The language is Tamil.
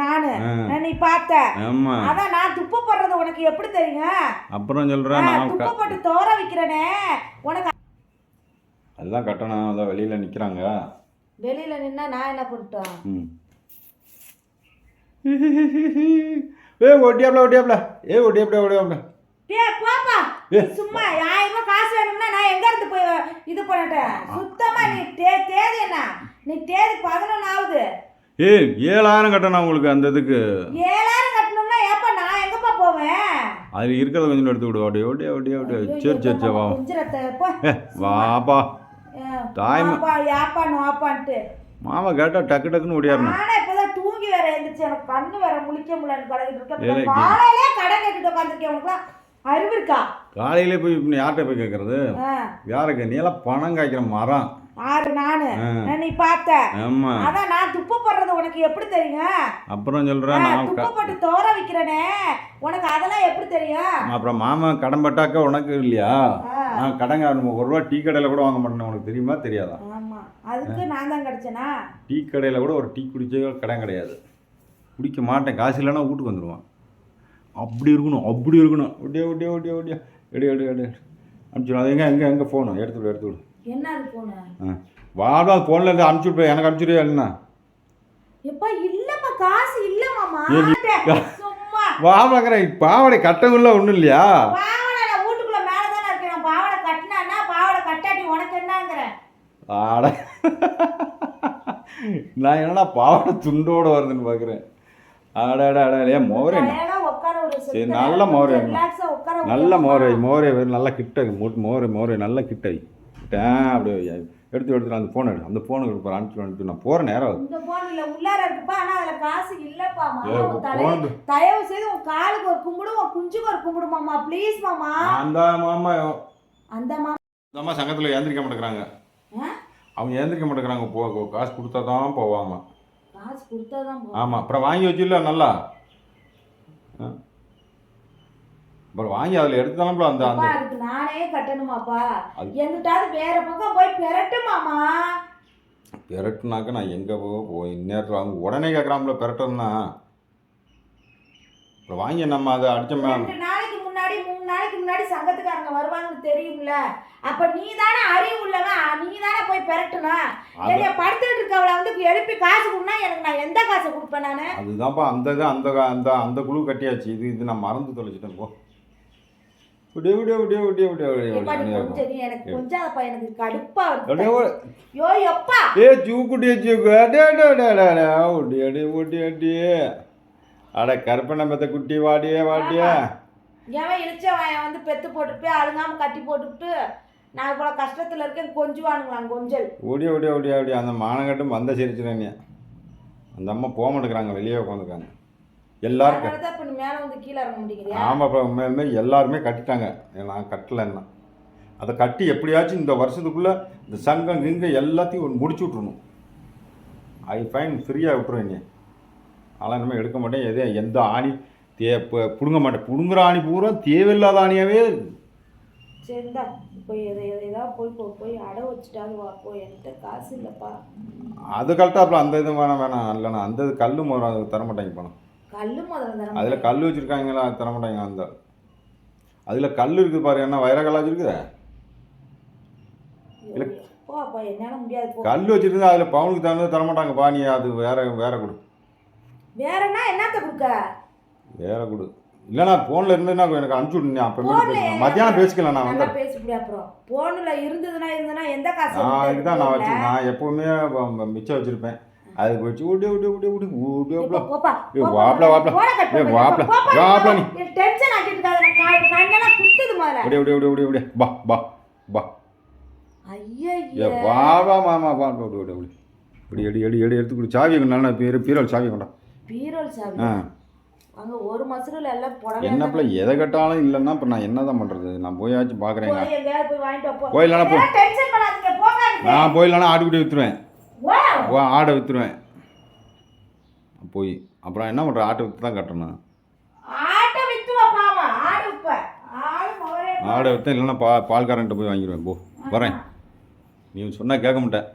நானு. நீ பார்த்த. ஆமா. அதான் நான் துப்பு போடுறது உனக்கு எப்படி தெரியும்? அப்புறம் சொல்கிறேன் நான் துப்பு போட்டு தோற வைக்கிறனே. உனக்கு எல்லாம் கட்டணம் அதான் வெளியில் நிற்கிறாங்க வெளியில நின்னா நான் என்ன பண்ணிட்டோம் ஏ ஒட்டியாப்ல ஒட்டியாப்ல ஏ ஒட்டியாப்ல ஒட்டியாப்ல டே போப்பா. ஏ. சும்மா ஆயிரம் ரூபாய் காசு வேணும்னா நான் எங்க இருந்து போய் இது பண்ணிட்டேன்? சுத்தமா நீ தேதி என்ன? நீ தேதி பதினொன்று ஆகுது ஏ ஏழாயிரம் கட்டணம் உங்களுக்கு அந்த இதுக்கு. ஏழாயிரம் கட்டணும்னா ஏப்பா நான் எங்கப்பா போவேன்? அது இருக்கிறத கொஞ்சம் எடுத்து விடு. ஓட்டியா ஓட்டியா ஓட்டியா ஓட்டியா சரி சரி சரி வா. வாப்பா. தாய்ம- தாய்மா யாப்பா நோப்பான்ட்டு மாமா கேட்டா டக்கு டக்குன்னு ஓடியாரணும். நானே இப்பதான் தூங்கி வேற எழுந்துச்சு எனக்கு கண்ணு வேற முழிக்க முடியலன்னு கிடக்கிட்டு இருக்கேன். காலையிலே கடை கேட்டுட்டு உட்காந்துருக்கேன் உனக்குலாம் அறிவு இருக்கா? காலையிலே போய் யார்கிட்ட போய் கேட்கறது யாருக்கு? நீ எல்லாம் பணம் காய்க்கிற மரம். ஆறு நானு. நீ பார்த்த. ஆமா. அதான் நான் துப்பு போடுறது உனக்கு எப்படி தெரியும்? அப்புறம் சொல்கிறேன் நான் துப்பு போட்டு தோற வைக்கிறனே. உனக்கு அதெல்லாம் எப்படி தெரியும்? அப்புறம் மாமா கடன் பட்டாக்கா உனக்கு இல்லையா. நான் கடங்க ஒரு ரூபா டீ கடையில் கூட வாங்க மாட்டேன் உனக்கு தெரியுமா? தெரியாதா? ஆமா. அதுக்கு நான் தான் கிடைச்சேனா? டீ கடையில் கூட ஒரு டீ குடிச்ச கடன் கிடையாது. குடிக்க மாட்டேன். காசு இல்லைன்னா வீட்டுக்கு வந்துடுவான் அப்படி இருக்கணும் அப்படி இருக்கணும். ஒட்டியா ஒட்டியா ஒட்டியா ஒட்டியா எடி எடி எடி அனுப்பிச்சுடும் அது எங்கே எங்கே எங்கே? ஃபோனு எடுத்து விடு எடுத்து விடு. என்ன அது போன வாடா ஃபோனில் இருந்து அனுப்பிச்சு விடு எனக்கு அனுப்பிச்சுடு என்ன? எப்பா இல்லப்பா காசு இல்ல மாமா. சும்மா. பாவடை கட்டவில்லை ஒன்றும் இல்லையா? பாவாடை நான் வீட்டுக்குள்ள மேலதானே இருக்கேன். நான் பாவாடை கட்டினா பாவாடை கட்டாட்டி உனக்கு என்னங்கிறேன் ஆட நான் என்னடா பாவாடை துண்டோட வருதுன்னு பார்க்குறேன் ஆடாடா ஆடா ஏன் மோரே. சரி, நல்ல மோர். நல்ல மோரை மோரை நல்லா கிட்ட மோரை மோரை நல்லா கிட்ட கிட்ட அப்படியே எடுத்து எடுத்து அந்த ஃபோன் எடு அந்த ஃபோனுக்கு இருப்பார் அனுப்பிச்சு அனுப்பிச்சு நான் போகிற நேரம் ஆகுது. இந்த போன் இல்ல உள்ளார இருக்குப்பா ஆனா அதுல காசு இல்லப்பா மாமா. தயவு செய்து உன் காலுக்கு ஒரு கும்பிடு உன் குஞ்சுக்கு ஒரு கும்பிடு மாமா. ப்ளீஸ் மாமா. அந்த மாமா. அந்த மாமா இந்த அம்மா சங்கத்தில் ஏந்திரிக்க மாட்டேங்கிறாங்க? அவங்க ஏந்திரிக்க மாட்டேங்கிறாங்க போ காசு கொடுத்தா தான் போவாங்க காசு கொடுத்தாதான் போதும். ஆமாம் அப்புறம் வாங்கி வச்சுல நல்லா. ஆ. அப்புறம் வாங்கி அதில் எடுத்தாலும் அந்த அந்த அதுக்கு நானே கட்டணுமாப்பா. எங்கிட்டாவது வேற பக்கம் போய் பெரட்டு மாமா பெரட்டுனாக்க நான் எங்கே போய் இந்நேரத்தில் அவங்க உடனே கேட்குறாங்களோ பெரட்டன்னா அப்புறம் வாங்கி நம்ம அதை அடிச்சோமே நாளைக்கு முன்னாடி மூணு நாளைக்கு முன்னாடி சங்கத்துக்காரங்க வருவாங்கன்னு தெரியும்ல. அப்ப நீ தானே அறிவு உள்ளவன் நீ தானே போய் பெரட்டணும் என்னைய படுத்துக்கிட்டு இருக்கவளை வந்து எழுப்பி காசு கொடுனா எனக்கு நான் எந்த காசை கொடுப்பேன் நானு? அதுதான்ப்பா அந்த அந்த அந்த அந்த குழு கட்டியாச்சு. இது இது நான் மறந்து தொலைச்சிட்டேன் போ. விடிய விடிய விடிய விடிய விடிய விடிய எனக்கு கொஞ்சம் அப்பா எனக்கு கடுப்பா அப்படியே வருது ஓ- யோ எப்பா ஏ ஜூக்குட்டிய ஜூக்கு அடே அடே அடே அடே ஒட்டி அடி ஒட்டி அடி. அட பெத்த குட்டி வாடியே வாடியே. எவன் இழிச்சவன் வந்து பெத்து போட்டுட்டு அழுங்காம கட்டி போட்டுவிட்டு நான் இவ்வளவு கஷ்டத்துல இருக்கேன் கொஞ்சுவானுங்களாம் கொஞ்சல். ஓடிய ஓடிய ஓடிய ஓடிய அந்த மானங்கட்டும் வந்த சிரிச்சுறேன் அந்த அம்மா போக மாட்டேங்கிறாங்க வெளியே உட்காந்துருக்காங்க எல்லாரும் ஆமாம் இப்போ உண்மையுமே எல்லாருமே கட்டிட்டாங்க. நான் கட்டலைன்னா. அதை கட்டி எப்படியாச்சும் இந்த வருஷத்துக்குள்ளே இந்த சங்கம் கிங்க எல்லாத்தையும் முடிச்சு விட்றணும் ஐ ஃபைன் ஃப்ரீயாக விட்டுருவேன் நீ அதெல்லாம் இனிமேல் எடுக்க மாட்டேன். எதே எந்த ஆணி தே பிடுங்க மாட்டேன். பிடுங்குற ஆணி பூரா தேவையில்லாத ஆணியாவே இருக்கு. சரிந்தா போய் எதை எதை ஏதாவது போய் போ போய் அடை வச்சுட்டாது வா போய் என்கிட்ட காசு இல்லப்பா. அது கரெக்டாக அந்த இது வேணாம் வேணாம். இல்லைண்ணா அந்த இது கல் தர மாட்டாங்க பணம் கல்லு முதல்ல தர அதில் கல் வச்சுருக்காங்களா? தர மாட்டாங்க அந்த அதில் கல் இருக்குது பாரு என்ன வைர கல்லாச்சு இருக்குதா? இல்ல. கல் வச்சுருந்தா அதில் பவுனுக்கு தகுந்தது தர மாட்டாங்கப்பா நீ அது வேற வேற கொடு. வேறன்னா என்னத்த கொடுக்க? வேற கொடு. இல்லைண்ணா ஃபோனில் இருந்ததுன்னா எனக்கு அனுப்பிச்சு விடு நீ அப்புறமேட்டு போன்ல பேசிக்கலாம் மத்தியானம் பேசிக்கலாம் நான் வந்து. பேச முடியும் அப்புறம் போன்ல இருந்ததுன்னா இருந்ததுன்னா எந்த காசு இதுக்கு தான் நான் எடுத்து வச்சு நான் எப்போவுமே மிச்சம் வச்சுருப்பேன். அதுக்கு வச்சு ஊட்டி ஊட்டி ஊட்டி ஊட்டி ஊட்டி இப்போ போப்பா, ஏய், போப்பா, வாப்ல, வாப்ல. போனை cut ஏய், பண்ணு. வாப்ல, போப்பா, வாப்ல நீ. நீ டென்ஷன் ஆக்கிட்டு இருக்காத, எனக்கு கண்- கண்ணெல்லாம் குத்துது முதல்ல. அப்படியே அப்படியே அப்படியே அப்படியே அப்படியே பா பா பா ஏ ஐயையே. வா வா மாமா வா அப்படி அப்படி அப்படி இப்படி எடி எடி எடி எடுத்து கொடு சாவி நல்லா பீரோ பீரோல் சாவி கொண்டா பீரோல் சாவி. ஆ அங்க ஒரு மசூரில் எல்லாம் புடவை என்ன பிள்ளை எதை கட்டாலும் இல்லைன்னா இப்போ நான் என்ன தான் பண்ணுறது நான் போயாச்சும் பார்க்குறேங்க போய் எங்கேயாவது போய் வாங்கிட்டு வா, போ. போயிடலாம்னா போ. நான் போயிடலான்னா ஆட்டுக்குட்டி விற்றுருவேன் வா. ஆடை விற்றுருவேன் போய். அப்புறம் என்ன பண்ணுற ஆட்டை விற்று தான் கட்டணும். ஆடை விற்றேன் இல்லைன்னா பா பால்காரன்ட்ட போய் வாங்கிடுவேன் போ வரேன். நீ சொன்னால் கேட்க மாட்டேன்.